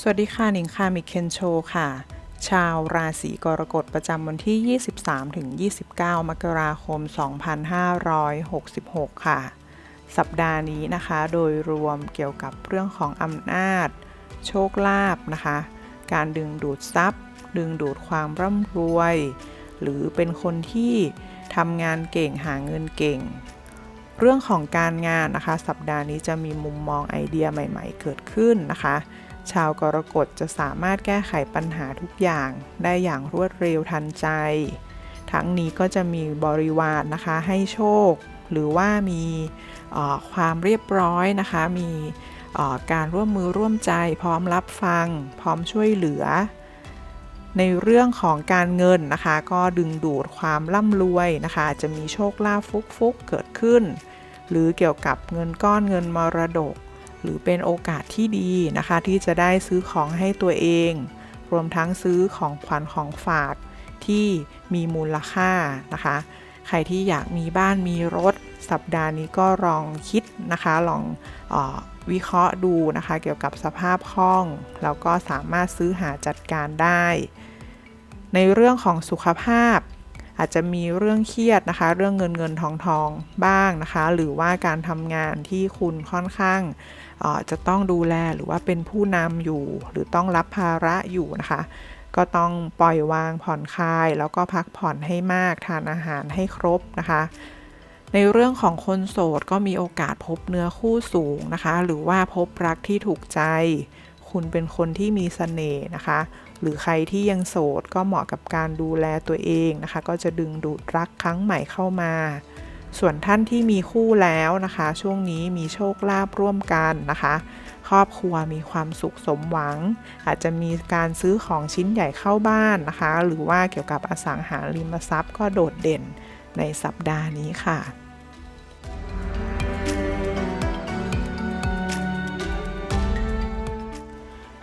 สวัสดีค่ะหนิงค่ะมิเคนโชค่ะ ชาวราศีกรกฎประจำวันที่ 23ถึง29 มกราคม 2566 ค่ะ สัปดาห์นี้นะคะ โดยรวมเกี่ยวกับเรื่องของอำนาจ โชคลาภนะคะ การดึงดูดทรัพย์ ดึงดูดความร่ำรวย หรือเป็นคนที่ทำงานเก่งหาเงินเก่ง เรื่องของการงานนะคะ สัปดาห์นี้จะมีมุมมองไอเดียใหม่ ๆ เกิดขึ้นนะคะ ชาวกรกฎจะสามารถแก้ไขปัญหาทุกอย่างได้อย่างรวดเร็วทันใจ ทั้งนี้ก็จะมีบริวารนะคะให้โชค หรือว่ามีความเรียบร้อยนะคะ มีการร่วมมือร่วมใจ พร้อมรับฟัง พร้อมช่วยเหลือ ในเรื่องของการเงินนะคะ ก็ดึงดูดความร่ำรวยนะคะจจะมีโชคลาภฟุกๆเกิดขึ้น หรือเกี่ยวกับเงินก้อนเงินมรดก หรือเป็นโอกาสที่ดีนะคะ ที่จะได้ซื้อของให้ตัวเอง รวมทั้งซื้อของขวัญของฝากที่มีมูลค่านะคะ ใครที่อยากมีบ้านมีรถสัปดาห์นี้ก็ลองคิดนะคะ ลองออวิเคราะห์ดูนะคะ เกี่ยวกับสภาพคล่อง แล้วก็สามารถซื้อหาจัดการได้ ในเรื่องของสุขภาพ อาจจะมีเรื่องเครียดนะคะ เรื่องเงินเงินทองทองบ้างนะคะ หรือว่าการทำงานที่คุณค่อนข้างออจะต้องดูแลหรือว่าเป็นผู้นำอยู่ หรือต้องรับภาระอยู่นะคะ ก็ต้องปล่อยวางผ่อนคลาย แล้วก็พักผ่อนให้มากทานอาหารให้ครบนะคะในเรื่องของคนโสดก็มีโอกาสพบเนื้อคู่สูงนะคะ หรือว่าพบรักที่ถูกใจ คุณเป็นคนที่มีเสน่ห์นะคะ หรือใครที่ยังโสดก็เหมาะกับการดูแลตัวเองนะคะ ก็จะดึงดูดรักครั้งใหม่เข้ามา ส่วนท่านที่มีคู่แล้วนะคะ ช่วงนี้มีโชคลาภร่วมกันนะคะ ครอบครัวมีความสุขสมหวัง อาจจะมีการซื้อของชิ้นใหญ่เข้าบ้านนะคะ หรือว่าเกี่ยวกับอสังหาริมทรัพย์ก็โดดเด่นในสัปดาห์นี้ค่ะ